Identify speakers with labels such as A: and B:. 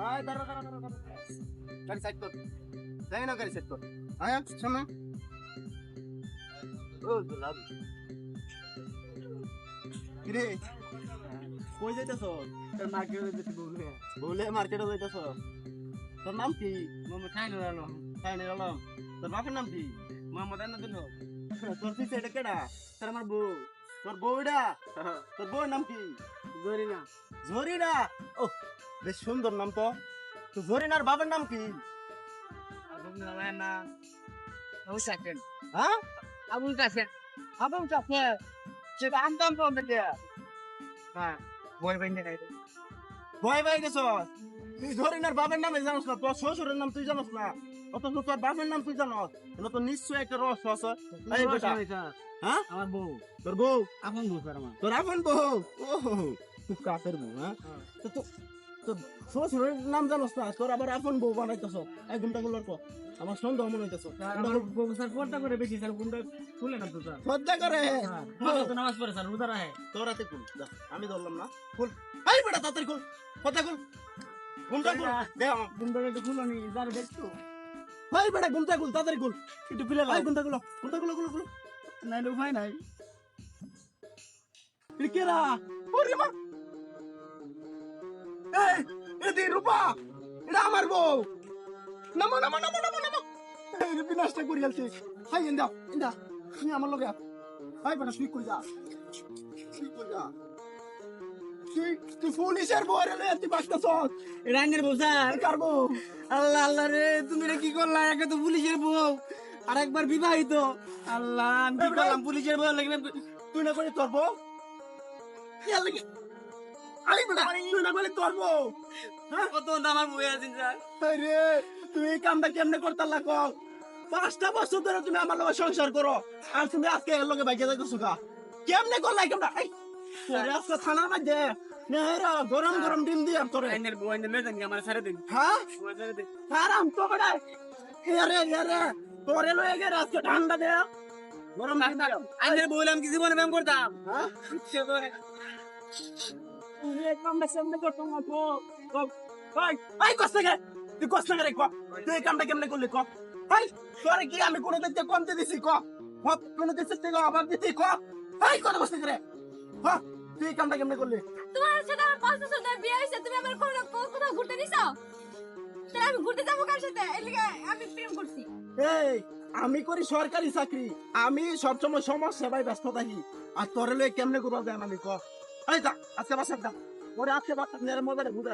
A: আয় দাঁড়া দাঁড়া দাঁড়া গাড়ি সাইড কর তাই না গাড়ি সাইড কর আয় সামনে। ও লাভ কিরে? কই যাইতেছ?
B: তোর মার্কেটে যেতে বলবে
A: বলে মার্কেটে যাইতেছ? তোর নাম কি?
B: মোহাম্মদ খাইন আলম।
A: তাই আলম। তোর বাপের নাম কি?
B: মোহাম্মদ আনাদুল হক।
A: তোর পিছে এটা কেডা?
B: তোর আমার বউ।
A: তোর বউ এটা তোর বউয়ের নাম কি?
B: জরিনা।
A: ঝরিনা ও বেশ সুন্দর নাম তো। তো ঝরিনার বাবার নাম কি?
B: আবুল নামের না আবু
A: হ্যাঁ?
B: আবুল কাসেন আবুল আনতাম তো হ্যাঁ বই বাইন দেখাই
A: ভয় পাই গেছ তুই ঝরিনার বাবার নামে জানোস না তোর শ্বশুরের নাম তুই জানোস না। অথচ তোর বাবার নাম তুই জানোস। তাহলে তো নিশ্চয়ই একটা রহস্য আছে। এই বেটা হ্যাঁ?
B: আমার বউ।
A: তোর বউ?
B: আপন বউ স্যার আমার।
A: তোর আপন বউ? ও তুই কাকের বউ হ্যাঁ? তো তো তোর শ্বশুরের নাম জানোস না? তোর আবার আপন বউ বানাইতেছ। এই ঘুমটা গুলোর পর আমার সন্দেহ মনে হইতেছ।
B: স্যার পর্দা করে বেশি স্যার কোনটা খুলে না তো স্যার।
A: শ্রদ্ধা করে?
B: হ্যাঁ তো নামাজ পড়ে স্যার রোজা রাখে।
A: তোর হাতে খুল আমি ধরলাম না। খুল এই বেটা তাড়াতাড়ি খুল কথা খুল ঘুমটা খুল দে আমার।
B: কোনটা একটু খুলো নি যার দেখছ?
A: এই বেটা ঘুমটা খুল তাড়াতাড়ি খুল
B: একটু খুলে
A: এই ঘুমটা খুলো ঘুমটা খুলো খুলো খুলো
B: নাই উপায় নাই।
A: কেরা ওরে মা। এই এদি রূপা এটা আমার বউ। নামো নামো নামো নামো নামো। এই রে বিনাশটা করি আলছি হাই ইন্দা ইন্দা তুমি আমার লগে আয়। হাই বেটা তুই কই যা। তুই কই যা। তুই তুই পুলিশের বউ রে তুই বাঁচতেছ
B: রাঙ্গের বউ স্যার।
A: কার বউ?
B: আল্লাহ আল্লাহ রে তুমি রে কি করলা? একে তো পুলিশের বউ। আর একবার বিবাহিত। আল্লাহ আমি কি করলাম? পুলিশের বউ
A: তুই না করে তোর বউ? ইয়ার বেটা তুই না করে তোর বউ? হ্যাঁ?
B: কত আমার বউ আছেন স্যার।
A: আরে তুমি এই কামটা কেমনে করতে লাগো পাঁচটা বছর ধরে তুমি আমার লগে সংসার করো। আর তুমি আজকে এর লগে বাইকে যাইতেছো গা। কেমনে করলা তোরে আজকে থানার মধ্যে। নেহরা গরম গরম ডিম দিয়ে তোরে
B: আইনের বউ আইনের মেয়ে জানি আমার সারে দিন।
A: হ্যাঁ?
B: আমার সারে দিন।
A: আরাম তো বেটা এরে এরে তোরে লয়ে গেলে আজকে ঠান্ডা দে। গরম ডিম দিয়ে
B: আইনের বউ আমি কি জীবনে ব্যায়াম করতাম?
A: হ্যাঁ? তুই এই কামটা কেমনে করতো না কো ভাই ভাই কষ্ট করে। তুই কষ্ট করে ক। তুই এই কামটা কেমনে করলি ক? ভাই তোরে কি আমি কোনো দিতে কমতে দিছি ক? হপ কোনো দিতে থেকে অভাব দিছি ক? ভাই কত কষ্ট করে। হ তুই এই কামটা কেমনে করলি?
C: তোমার সাথে আমার পাঁচ বছর ধরে বিয়ে হয়েছে তুমি আমার কোনো কোথাও ঘুরতে নিছো? তাহলে আমি ঘুরতে যাব কার সাথে? এদিকে আমি প্রেম করছি।
A: এই আমি করি সরকারি চাকরি। আমি সবসময় সমাজ সেবায় ব্যস্ত থাকি। আর তোরে লয়ে কেমনে করব আমি ক? এই যা আজকে বাসার যা। ওরে আজকে বাসার মজারে ঘুরে